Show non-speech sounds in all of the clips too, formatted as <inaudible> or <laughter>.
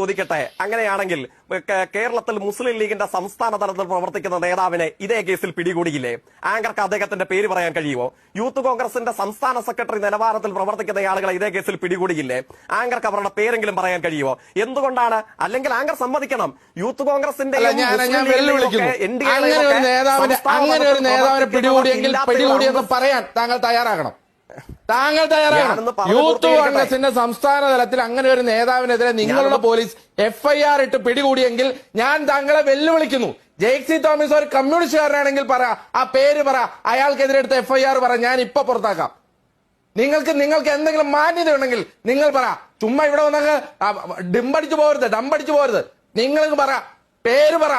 ചോദിക്കട്ടെ? അങ്ങനെയാണെങ്കിൽ കേരളത്തിൽ മുസ്ലിം ലീഗിന്റെ സംസ്ഥാന തലത്തിൽ പ്രവർത്തിക്കുന്ന നേതാവിനെ ഇതേ കേസിൽ പിടികൂടിയില്ലേ? ആങ്കർക്ക് അദ്ദേഹത്തിന്റെ പേര് പറയാൻ കഴിയുമോ? യൂത്ത് കോൺഗ്രസിന്റെ സംസ്ഥാന സെക്രട്ടറി നിലവാരത്തിൽ പ്രവർത്തിക്കുന്ന ആളുകളെ ഇതേ കേസിൽ പിടികൂടിയില്ലേ? ആങ്കർക്ക് അവരുടെ പേരെങ്കിലും പറയാൻ കഴിയുമോ? എന്തുകൊണ്ടാണ്? അല്ലെങ്കിൽ ആങ്കർ സമ്മതിക്കണം. യൂത്ത് കോൺഗ്രസിന്റെ അങ്ങനെ ഒരു നേതാവിനെ പിടികൂടിയെങ്കിൽ പിടികൂടിയെന്ന് പറയാൻ താങ്കൾ തയ്യാറാകണം. താങ്കൾ തയ്യാറാണ് യൂത്ത്. കോൺഗ്രസിന്റെ സംസ്ഥാന തലത്തിൽ അങ്ങനെ ഒരു നേതാവിനെതിരെ നിങ്ങളുടെ പോലീസ് എഫ്ഐആർ ഇട്ട് പിടികൂടിയെങ്കിൽ ഞാൻ താങ്കളെ വെല്ലുവിളിക്കുന്നു. ജെയ്സി തോമസ് ഒരു കമ്മ്യൂണിസ്റ്റുകാരനാണെങ്കിൽ പറ ആ പേര് പറ അയാൾക്കെതിരെ എടുത്ത എഫ്ഐആർ പറ ഞാൻ ഇപ്പൊ പുറത്താക്കാം. നിങ്ങൾക്ക് നിങ്ങൾക്ക് എന്തെങ്കിലും മാന്യത ഉണ്ടെങ്കിൽ നിങ്ങൾ പറ ചുമ്മാ ഇവിടെ വന്നങ്ങ് ഡിമ്പടിച്ചു പോകരുത് ഡമ്പടിച്ചു പോകരുത് നിങ്ങൾക്ക് പറ പേര് പറ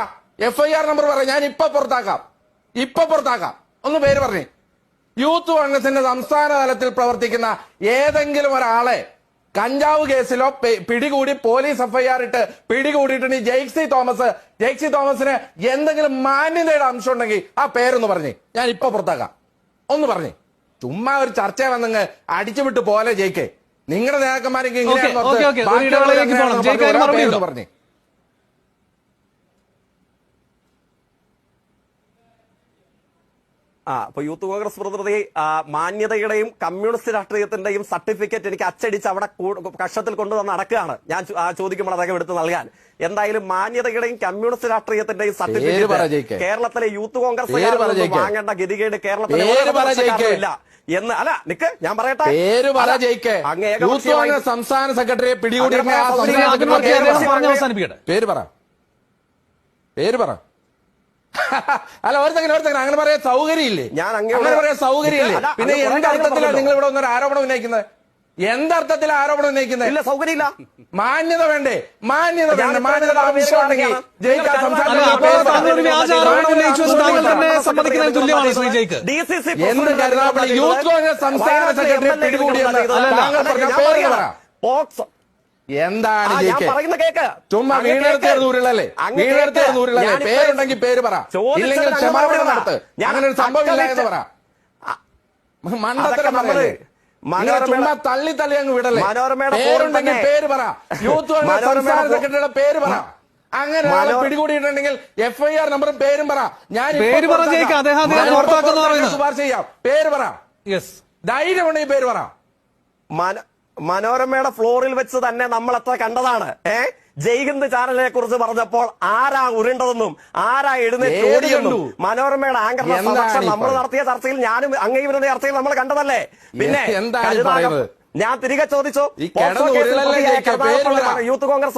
എഫ്ഐആർ നമ്പർ പറ ഞാൻ ഇപ്പൊ പുറത്താക്കാം. ഇപ്പൊ പുറത്താക്കാം. ഒന്ന് പേര് പറഞ്ഞേ. യൂത്ത് കോൺഗ്രസിന്റെ സംസ്ഥാന തലത്തിൽ പ്രവർത്തിക്കുന്ന ഏതെങ്കിലും ഒരാളെ കഞ്ചാവ് കേസിലോ പിടികൂടി പോലീസ് എഫ്ഐആർ ഇട്ട് പിടികൂടിയിട്ടുണ്ട് ഈ ജെയ്സി തോമസ് ജെയ്സി തോമസിന് എന്തെങ്കിലും മാന്യതയുടെ അംശം ഉണ്ടെങ്കിൽ ആ പേരൊന്ന് പറഞ്ഞേ. ഞാൻ ഇപ്പൊ പുറത്താക്കാം. ഒന്ന് പറഞ്ഞേ. ചുമ്മാ ഒരു ചർച്ച വന്നങ്ങ് അടിച്ചുവിട്ട് പോലെ ജയിക്കേ. നിങ്ങളുടെ നേതാക്കന്മാരെങ്കിൽ ഓക്കേ, ഓക്കേ, ഓക്കേ. ഒരു ഇടവേളയിലേക്ക് പോകണം. ജയിക്ക് അതിന് മറുപടി ഉണ്ടോ? പറഞ്ഞേ ആ അപ്പൊ യൂത്ത് കോൺഗ്രസ് പ്രതിനിധി മാന്യതയുടെയും കമ്മ്യൂണിസ്റ്റ് രാഷ്ട്രീയത്തിന്റെയും സർട്ടിഫിക്കറ്റ് എനിക്ക് അച്ചടിച്ച് അവിടെ കക്ഷത്തിൽ കൊണ്ടുവന്ന് നടക്കുകയാണ് ഞാൻ ചോദിക്കുമ്പോൾ അദ്ദേഹം എടുത്ത് നൽകാൻ എന്തായാലും മാന്യതയുടെയും കമ്മ്യൂണിസ്റ്റ് രാഷ്ട്രീയത്തിന്റെയും സർട്ടിഫിക്കറ്റ് കേരളത്തിലെ യൂത്ത് കോൺഗ്രസ് വാങ്ങേണ്ട ഗതികേട് കേരളത്തിലെ ഇല്ല എന്ന് അല്ല നിക്ക് ഞാൻ പറയട്ടെ പേര് പറ യൂത്ത് കോൺഗ്രസ് സംസ്ഥാന സെക്രട്ടറിയെ പിടികൂടി പേര് പറ പേര് പറ <laughs> അല്ല ഒരു സെക്കൻഡ് ഒരു സെക്കൻഡ് അങ്ങനെ പറയാൻ സൗകര്യമില്ലേ? ഞാൻ അങ്ങനെ പറയാൻ സൗകര്യമില്ലേ? പിന്നെ അത് കുറെ എന്ത് കാര്യങ്ങൾ അർത്ഥത്തിലാണ് പറഞ്ഞല്ലോ. നിങ്ങൾ ഇവിടെ ഒന്നൊരു ആരോപണം ഉന്നയിക്കുന്നത്? എന്തർത്ഥത്തിലാണ് ആരോപണം ഉന്നയിക്കുന്നത്? ഇല്ല സൗകര്യമില്ല. മാന്യത വേണ്ടേ? മാന്യത വേണ്ടേ? മാന്യത ആവശ്യമാണെങ്കിൽ എന്ത് കരുതാപ്പള്ളി യൂത്ത് കോൺഗ്രസ് സംസ്ഥാന സെക്രട്ടറി പിടികൂടിയെന്ന് താങ്കൾ പറഞ്ഞ പേര്. പറ. പോക്സോ എന്താണ് പറയുന്ന കേക്ക്. ചുമ്മാ അങ്ങ് ഉരുളല്ലേ കേക്ക്. ഉരുളല്ലേ പേരുണ്ടെങ്കിൽ പേര് പറ. ഇല്ലെങ്കിൽ ക്ഷമാപണം നടത്ത്. അങ്ങനെ ഒരു സംഭവമില്ല എന്ന് പറ. മണ്ടത്തരം പറയല്ലേ? ചുമ്മാ തള്ളി തള്ളി അങ്ങ് വിടല്ലേ? പേരുണ്ടെങ്കിൽ പേര് പറ. യൂത്ത് സംസ്ഥാന സെക്രട്ടറിയുടെ പേര് പറ. അങ്ങനെ പിടികൂടിയിട്ടുണ്ടെങ്കിൽ എഫ് ഐ ആർ നമ്പറും പേരും പറ. ഞാൻ പേര് പറ. ശുപാർശ ചെയ്യാം. പേര് പറ. യെസ്. ധൈര്യമുണ്ടെങ്കിൽ പേര് പറ. മന- മനോരമയുടെ ഫ്ലോറിൽ വെച്ച് തന്നെ നമ്മൾ എത്ര കണ്ടതാണ്? ഏ? ജയ്ഹിന്ദ് ചാനലിനെ കുറിച്ച് പറഞ്ഞപ്പോൾ ആരാ ഉരുണ്ടതെന്നും ആരാ എഴുന്നേറ്റ് ഓടിയെന്നും മനോരമയുടെ ആങ്കറിന്റെ സമക്ഷം നമ്മൾ നടത്തിയ ചർച്ചയിൽ ഞാനും അങ്ങേവിരുന്ന ചർച്ചയിൽ നമ്മൾ കണ്ടതല്ലേ? പിന്നെ? ഞാൻ തിരികെ ചോദിച്ചു. യൂത്ത് കോൺഗ്രസ്